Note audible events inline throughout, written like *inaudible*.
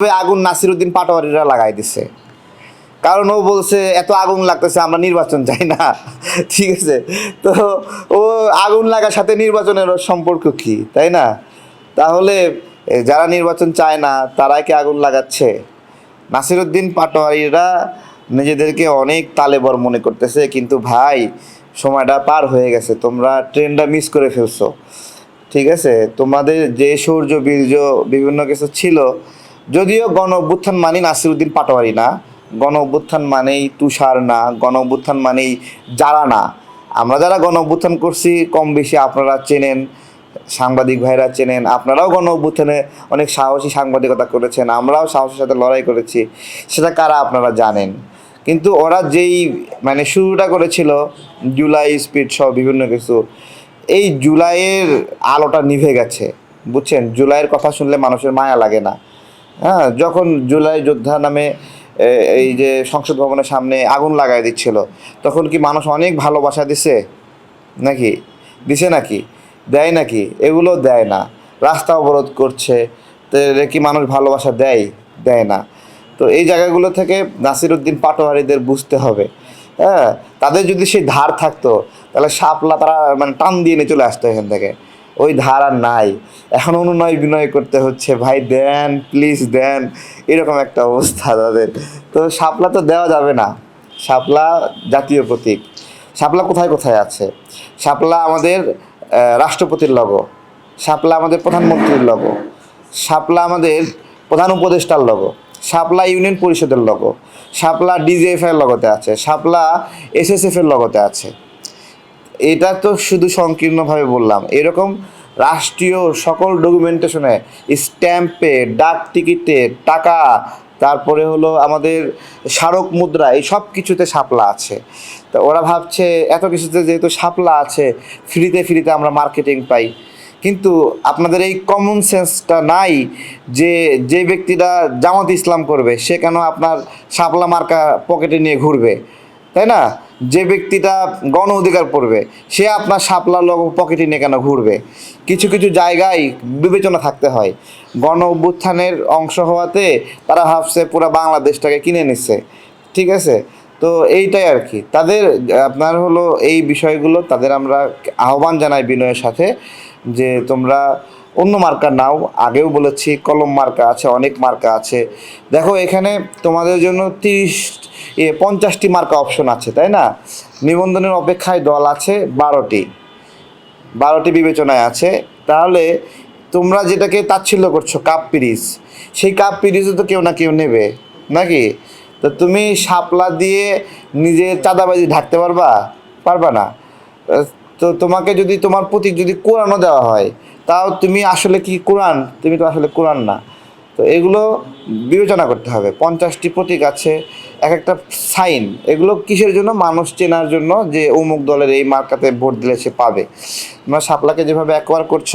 আগুন নাসিরুদ্দিন পাটোয়ারিরা লাগাই দিছে। কারণ ও বলছে, এত আগুন লাগতেছে, আমরা নির্বাচন চাই না। *laughs* ঠিক আছে? তো ও আগুন লাগার সাথে নির্বাচনের সম্পর্ক কি, তাই না? তাহলে যারা নির্বাচন চায় না, তারাই কি আগুন লাগাচ্ছে? নাসিরুদ্দিন পাটোয়ারিরা নিজেদেরকে অনেক তালেবর মনে করতেছে, কিন্তু ভাই, সময়টা পার হয়ে গেছে, তোমরা ট্রেনটা মিস করে ফেলছো। ঠিক আছে? তোমাদের যে সূর্য, বীর্য, বিভিন্ন কিছু ছিল যদিও গণ অভ্যুত্থান মানেই নাসিরুদ্দিন পাটোয়ারি না গণ অভ্যুত্থান মানেই তুষার না গণ অভ্যুত্থান মানেই যারা না। আমরা যারা গণ অভ্যুত্থান করছি কম বেশি আপনারা চেনেন, সাংবাদিক ভাইরা চেনেন, আপনারাও গণ অভ্যুত্থানে অনেক সাহসী সাংবাদিকতা করেছেন, আমরাও সাহসের সাথে লড়াই করেছি, সেটা কারা আপনারা জানেন? কিন্তু ওরা যেই মানে শুরুটা করেছিল, জুলাই স্পিড সহ বিভিন্ন কিছু, এই জুলাইয়ের আলোটা নিভে গেছে, বুঝছেন? জুলাইয়ের কথা শুনলে মানুষের মায়া লাগে না। হ্যাঁ যখন জুলাই যোদ্ধা নামে এই যে সংসদ ভবনের সামনে আগুন লাগাই দিচ্ছিল, তখন কি মানুষ অনেক ভালোবাসা দিছে? নাকি? দিছে নাকি? দেয় নাকি? এগুলো দেয় না। রাস্তা অবরোধ করছে কি মানুষ ভালোবাসা দেয়? দেয় না। তো এই জায়গাগুলো থেকে নাসিরুদ্দিন পাটোয়ারিদের বুঝতে হবে। হ্যাঁ তাদের যদি সেই ধার থাকতো, তাহলে শাপলা তারা মানে টান দিয়ে নিয়ে চলে আসতো এখান থেকে। ওই ধার নাই। এখন অনুনয় বিনয় করতে হচ্ছে। ভাই, দেন প্লিজ দেন। এরকম একটা অবস্থা তাদের। তো শাপলা তো দেওয়া যাবে না। শাপলা জাতীয় প্রতীক। শাপলা কোথায় কোথায় আছে? শাপলা আমাদের রাষ্ট্রপতির লগো শাপলা আমাদের প্রধানমন্ত্রীর লগো শাপলা আমাদের প্রধান উপদেষ্টার লগো শাপলা ইউনিয়ন পরিষদের লগো শাপলা ডিজিএফ এর লগতে আছে। শাপলা এসএসএফ এর লগতে আছে। এটা তো শুধু সংকীর্ণভাবে বললাম। এরকম রাষ্ট্রীয় সকল ডকুমেন্টেশনে স্ট্যাম্পে ডাক টিকিটে টাকা, তারপরে হলো আমাদের স্মারক মুদ্রা, এই সব কিছুতে শাপলা আছে। তো ওরা ভাবছে এত কিছুতে যেহেতু শাপলা আছে, ফ্রিতে ফ্রিতে আমরা মার্কেটিং পাই। কিন্তু আপনাদের এই কমন সেন্সটা নাই যে যে ব্যক্তিটা জামাত ইসলাম করবে, সে কেন আপনার শাপলা মার্কা পকেটে নিয়ে ঘুরবে? তাই না? যে ব্যক্তিটা গণ অধিকার পড়বে, সে আপনার শাপলা লগ পকেটে নিয়ে কেন ঘুরবে? কিছু কিছু জায়গায় বিবেচনা থাকতে হয়। গণ অভ্যুত্থানের অংশ হওয়াতে তারা ভাবছে পুরো বাংলাদেশটাকে কিনে নিচ্ছে। ঠিক আছে? তো এইটাই আর কি। তাদের, আপনার হলো এই বিষয়গুলো, তাদের আমরা আহ্বান জানাই বিনয়ের সাথে যে তোমরা অন্য মার্কা নাও। আগেও বলেছি, কলম মার্কা আছে, অনেক মার্কা আছে। দেখো, এখানে তোমাদের জন্য তিরিশ পঞ্চাশটি মার্কা অপশন আছে, তাই না? নিবন্ধনের অপেক্ষায় দল আছে বারোটি। বারোটি বিবেচনায় আছে। তাহলে তোমরা যেটাকে তাচ্ছিল্য করছ, কাপ পিরিজ, সেই কাপ পিরিজও তো কেউ না কেউ নেবে, নাকি? তো তুমি শাপলা দিয়ে নিজের চাঁদাবাজি ঢাকতে পারবা? পারবা না। তো তোমাকে যদি তোমার প্রতীক যদি কোরআনও দেওয়া হয়, তাও তুমি আসলে কি কোরআন? তুমি তো আসলে কোরআন না। তো এগুলো বিবেচনা করতে হবে। পঞ্চাশটি প্রতীক আছে এক একটা সাইন। এগুলো কিসের জন্য? মানুষ চেনার জন্য যে অমুক দলের এই মার্কাতে ভোট দিলে সে পাবে। তোমরা সাপলাকে যেভাবে একবার করছ,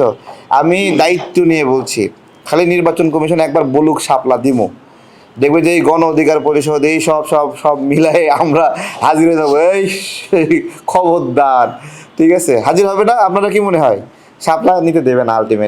আমি দায়িত্ব নিয়ে বলছি। খালি নির্বাচন কমিশন একবার বলুক শাপলা দিমো। দেখবে যে এই গণ অধিকার পরিষদ, এই সব সব সব মিলাই আমরা হাজির হয়ে যাব। এই খবরদার। ঠিক আছে? হাজির হবে না? আপনারা কি মনে হয়? শাপলা নিতে দেবে না আলটিমেট